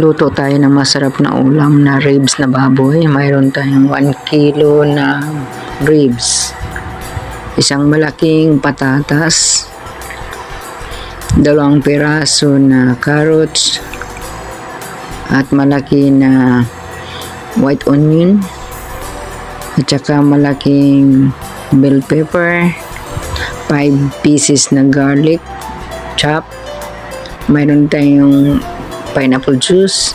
Luto tayo ng masarap na ulam na ribs na baboy. Mayroon tayong 1 kilo na ribs. Isang malaking patatas. Dalawang piraso na carrots. At malaki na white onion. At saka malaking bell pepper. 5 pieces na garlic chop. Mayroon tayong pineapple juice,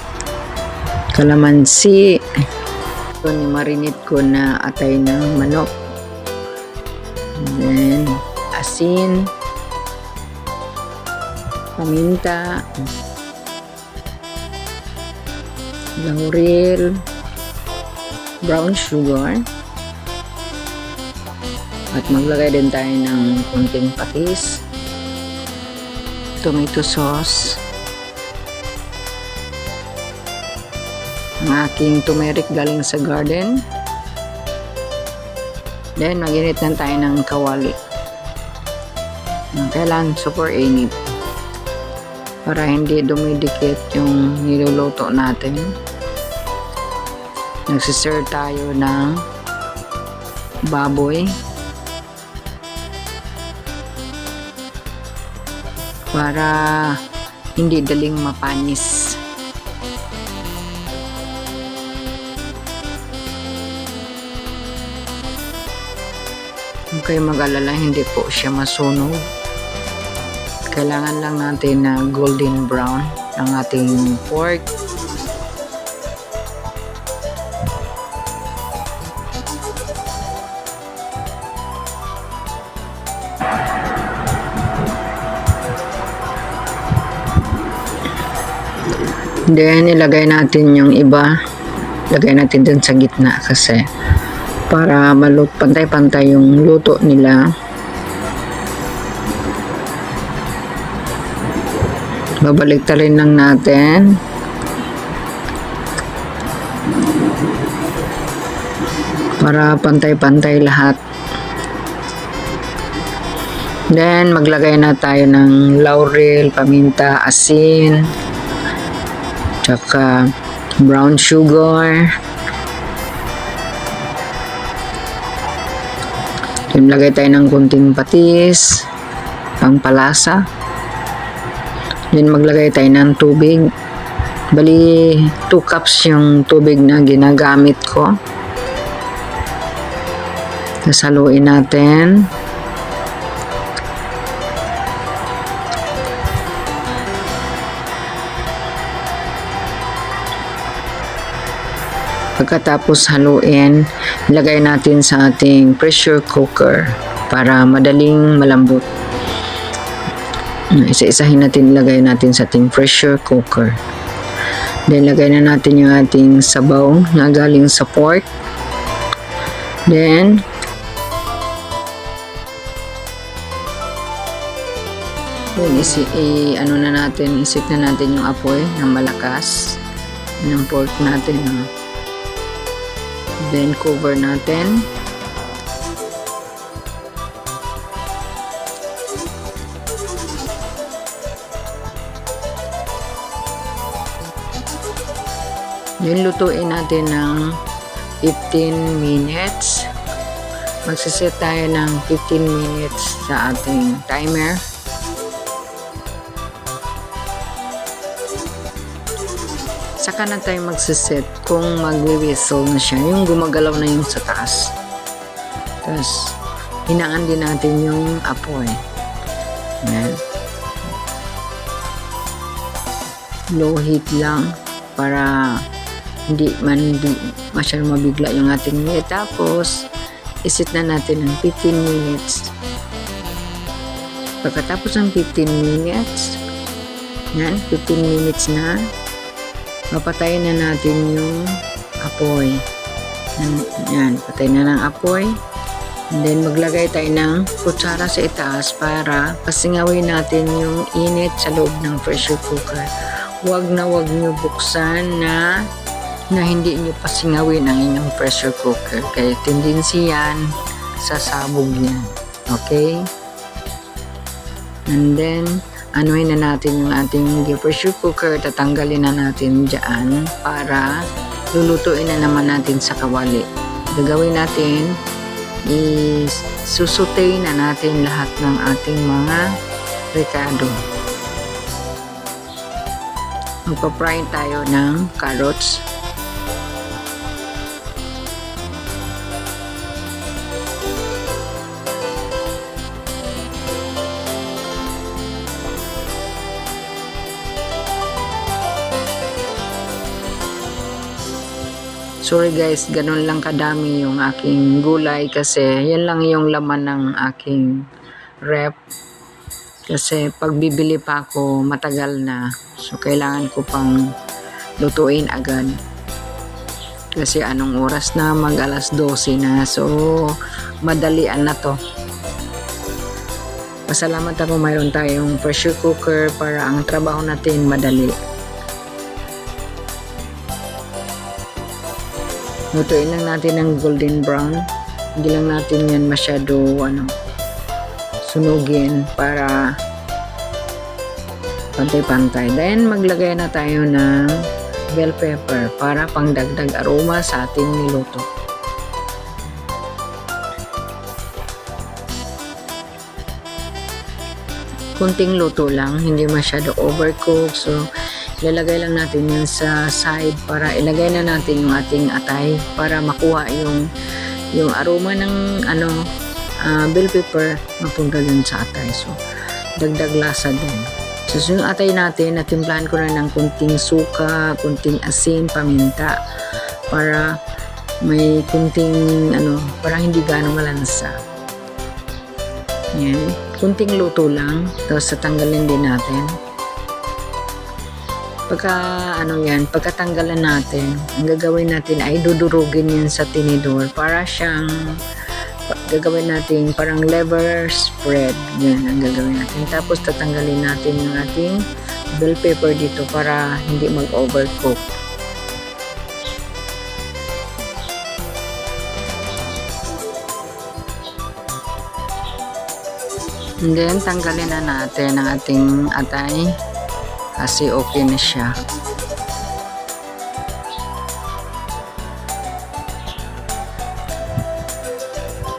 kalamansi, ito ni marinate ko na atay ng manok, And then asin, paminta, laurel, brown sugar, at maglagay din tayo ng konting patis, tomato sauce, ang aking turmeric galing sa garden. Then, maginit lang tayo ng kawali. Kailan super init. Para hindi dumidikit yung niluluto natin. Nagsisir tayo ng baboy. Para hindi daling mapanis. Kayo mag-alala, hindi po siya masunog. Kailangan lang natin na golden brown ang ating pork. Then, ilagay natin yung iba. Lagay natin dun sa gitna kasi para malut pantay-pantay yung luto nila. Babalik rin lang natin. Para pantay-pantay lahat. Then, maglagay na tayo ng laurel, paminta, asin, tsaka brown sugar, lagay tayo ng kunting patis, pangpalasa. Then, maglagay tayo ng tubig. Bali, 2 cups yung tubig na ginagamit ko. Tapos, haluin natin. Pagkatapos haluin, ilagay natin sa ating pressure cooker para madaling malambot. Isa-isahin natin ilagay natin sa ating pressure cooker. Then, lagay na natin yung ating sabaw na galing sa pork. Then, then isi, i, ano na natin, isit na natin yung apoy ng malakas ng pork natin. No? Then, cover natin. Then, lutuin natin ng 15 minutes. Magsiset tayo ng 15 minutes sa ating timer. Saka na tayo magsiset kung magwi-whistle na siya. Yung gumagalaw na yung sa taas. Tapos, hinaan din natin yung apoy. Yan. Low heat lang para hindi man masyadong mabigla yung ating meat. Tapos, isit na natin ng 15 minutes. Pagkatapos ng 15 minutes, yan, 15 minutes na, papatayin na natin yung apoy. Yan patay na ng apoy. And then, maglagay tayo ng kutsara sa itaas para pasingawin natin yung init sa loob ng pressure cooker. Huwag na huwag nyo buksan na na hindi nyo pasingawin ang inyong pressure cooker. Kaya tendency yan, sasabog yan. Okay? And then, anuhin na natin yung ating pressure cooker, tatanggalin na natin dyan para lulutuin na naman natin sa kawali. Gagawin natin is susutay na natin lahat ng ating mga rekado. Magpa-fry tayo ng carrots. Sorry guys, ganun lang kadami yung aking gulay kasi yan lang yung laman ng aking rep. Kasi pag bibili pa ako, matagal na. So, kailangan ko pang lutuin agad. Kasi anong oras na? Mag alas 12 na. So, madalian na to. Pasalamat ako mayroon tayong pressure cooker para ang trabaho natin madali. Lutuin lang natin ng golden brown. Hindi lang natin yan masyado ano, sunugin para pantay-pantay. Then, maglagay na tayo ng bell pepper para pangdagdag aroma sa ating niluto. Kunting luto lang, hindi masyado overcook. So, ilalagay lang natin yun sa side para ilagay na natin yung ating atay para makuha yung yung aroma ng ano uh, bell pepper mapunta dun sa atay. So, dagdag lasa din. So, so yung atay natin, natimplahan ko na ng kunting suka, kunting asin, paminta, para may kunting, ano, parang hindi gano'ng malansa. Yan. Kunting luto lang. Tapos, tatanggalin din natin. Pagka, ano yan, pagkatanggalan natin, ang gagawin natin ay dudurugin yan sa tinidor para siyang gagawin natin parang liver spread. Yan ang gagawin natin. Tapos tatanggalin natin yung ating bell pepper dito para hindi mag-overcook. And then, tanggalin na natin ang ating atay kasi okay na siya.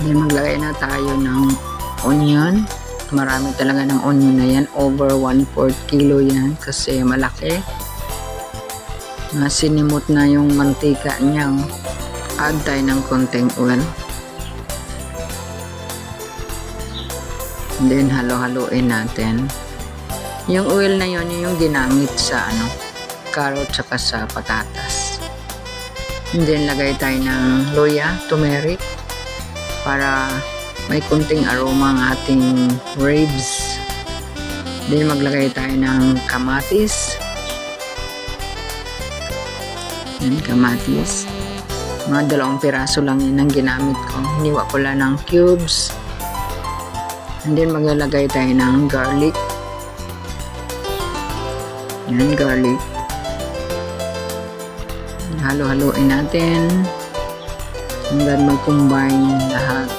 Then maglagay na tayo ng onion. Marami talaga ng onion na yan. Over 1/4 kilo yan kasi malaki. Sinimot na yung mantika niya. Add tayo ng konting oil. Then halo-haloin natin. Yung oil na yon yung ginamit sa ano, carrot saka sa patatas. And then lagay tayo ng loya, turmeric, para may kunting aroma ang ating ribs. Then maglagay tayo ng kamatis. Yan, kamatis. Mga dalawang piraso lang yun ang ginamit ko. Hiniwa ko lang ng cubes. And then maglalagay tayo ng garlic. Yan, garlic. Halo-haloin natin hanggang mag-combine lahat.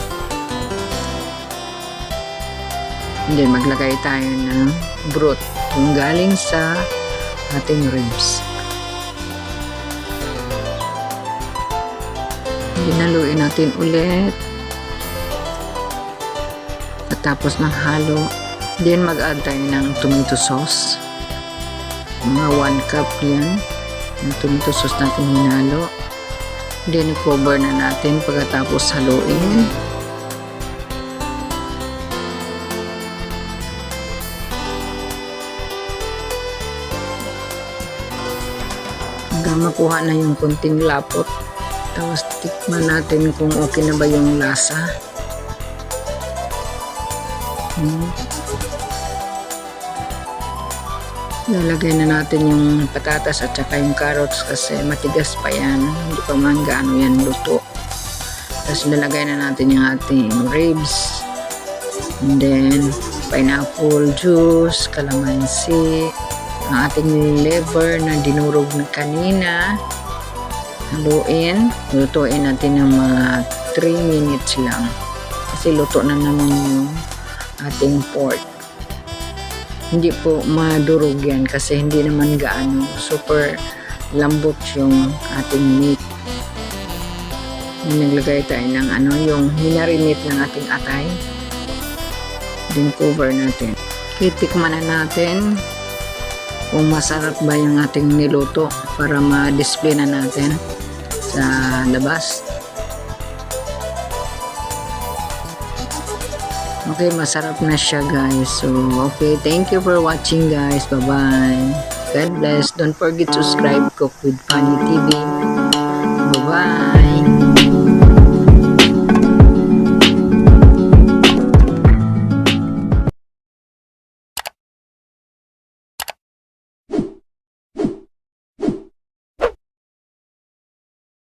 Then maglagay tayo ng broth yung galing sa ating ribs. Hinaluin natin ulit. At tapos ng halo, then mag-add tayo ng tomato sauce. Mga 1 cup yan. Yung tomato sauce natin hinalo. Then, cover na natin pagkatapos haluin. Hanggang makuha na yung kunting lapot. Tapos, tikman natin kung okay na ba yung lasa. Hmm. Lalagay na natin yung patatas at saka yung carrots kasi matigas pa yan. Hindi pa man gaano yan luto. Tapos lalagay na natin yung ating ribs. And then, pineapple juice, calamansi, ang ating liver na dinurog na kanina. Haluin. Lutuin natin ng mga 3 minutes lang. Kasi luto na naman yung ating pork. Hindi po madurog yan kasi hindi naman gaano super lambot yung ating meat. Naglagay tayo ng ano, yung minarinate ng ating atay. Then cover natin. Titikman na natin kung masarap ba yung ating niluto para ma-display na natin sa labas. Okay, masarap na siya guys. So, okay, thank you for watching guys. Bye-bye. God bless. Don't forget to subscribe Cook with Funny TV. Bye-bye.